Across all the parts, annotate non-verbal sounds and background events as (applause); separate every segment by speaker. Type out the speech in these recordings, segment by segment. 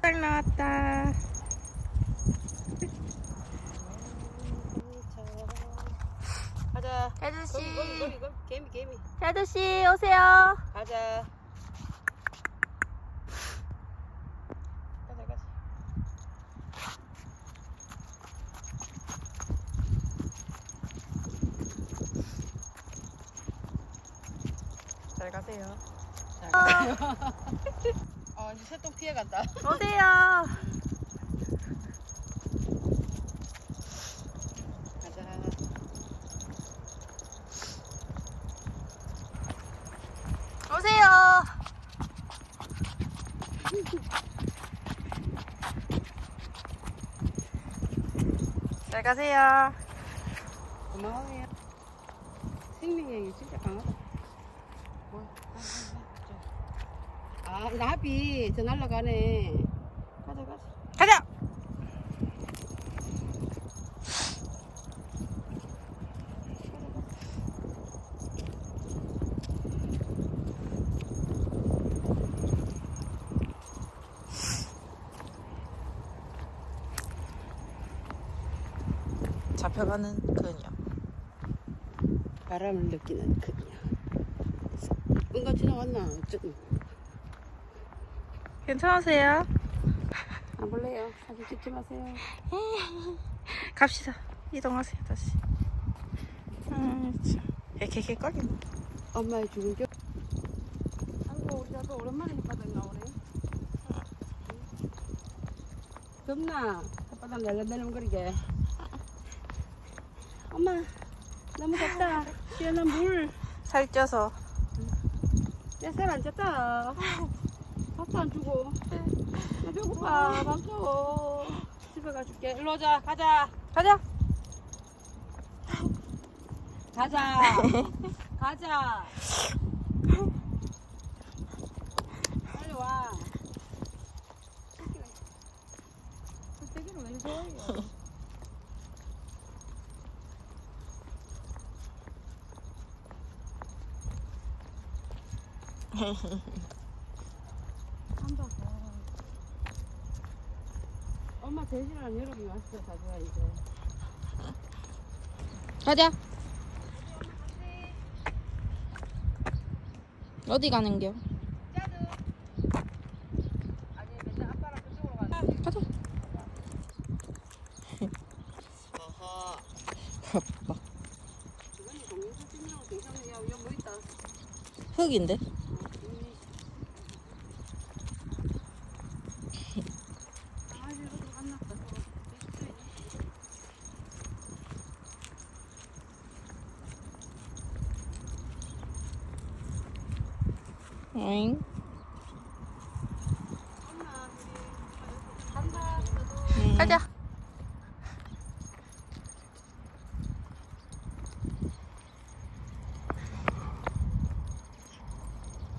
Speaker 1: 딱 나왔다.
Speaker 2: 가자. 거기 개미 개미.
Speaker 1: 혜주 씨 오세요.
Speaker 2: 가자. 가자 가자.
Speaker 1: 잘 가세요.
Speaker 2: 어 이제 새똥 피해 간다.
Speaker 1: 오세요.
Speaker 2: 가자.
Speaker 1: 오세요. 잘 가세요.
Speaker 2: 고마워요. 생명력이 진짜 강하다. 아, 나비 저 날라가네. 가자 가자.
Speaker 1: 가자. 잡혀가는 그녀.
Speaker 2: 바람을 느끼는 그녀. 뭔가 지나왔나? 좀.
Speaker 1: 괜찮으세요?
Speaker 2: 안 볼래요? 사진 찍지 마세요. (laughs)
Speaker 1: 갑시다. 이동하세요 다시. 음, 참. 개개개 거리네.
Speaker 2: 엄마의 죽은 겨. 아이고 우리 아빠 오랜만에 햇바닥 나오네. 덥나? 햇바닥 날라내림거리게. (laughs) 엄마 너무 덥다. 시원한 물.
Speaker 1: 살쪄서
Speaker 2: 뱃살 안 쪘다. (laughs) 밥도 안 주고. 나 배고파. 밥 줘. 집에 가줄게. 일로 오자. 가자.
Speaker 1: 가자.
Speaker 2: 가자. (laughs) 가자. 빨리 와. 되기를 왜 좋아해요? (laughs) 한다고. 엄마 대신하는 여러분이 왔어 가져와 이제.
Speaker 1: 가자. 어디 가는겨?
Speaker 2: 가자.
Speaker 1: 바빠. 흙인데?
Speaker 2: 강아지로 갔났다. 간다.
Speaker 1: 가자.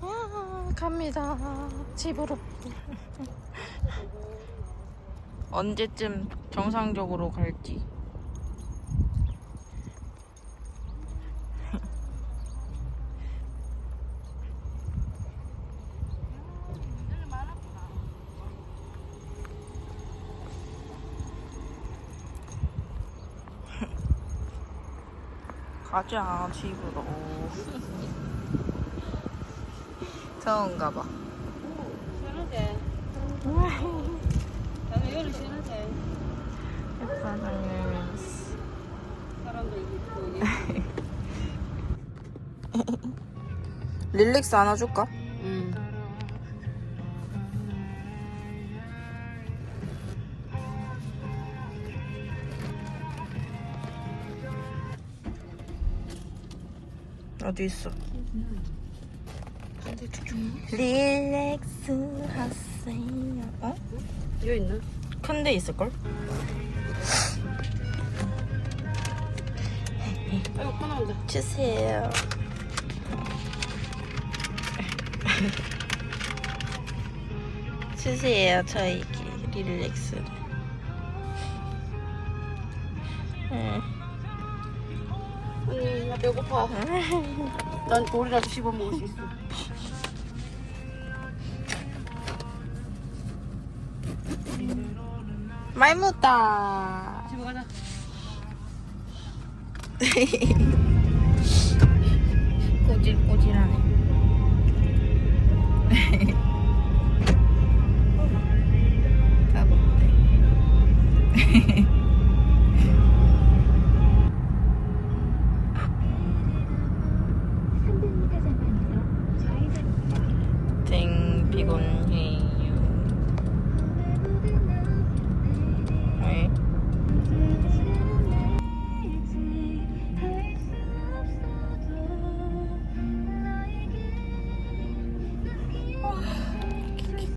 Speaker 1: 아, 갑니다. 집으로. (laughs) 언제쯤 정상적으로 갈지.
Speaker 2: 여기 많았구나.
Speaker 1: 가자, 집으로. 더운가 봐.
Speaker 2: 시원하지? 나는?
Speaker 1: 예쁘다.
Speaker 2: 사람도 있고.
Speaker 1: 릴렉스 안아줄까? 어디 있어? 릴렉스 하세요. 어?
Speaker 2: 여기 있나?
Speaker 1: 큰데 있을걸?
Speaker 2: 아이고, 코 나온다.
Speaker 1: 주세요. 주세요, 저에게 릴렉스를. 응.
Speaker 2: 배고파. 난 돌이라도 씹어 먹을 수 있어.
Speaker 1: 많이 묻다.
Speaker 2: 집에 가자. (laughs)
Speaker 1: 꼬질꼬질하네.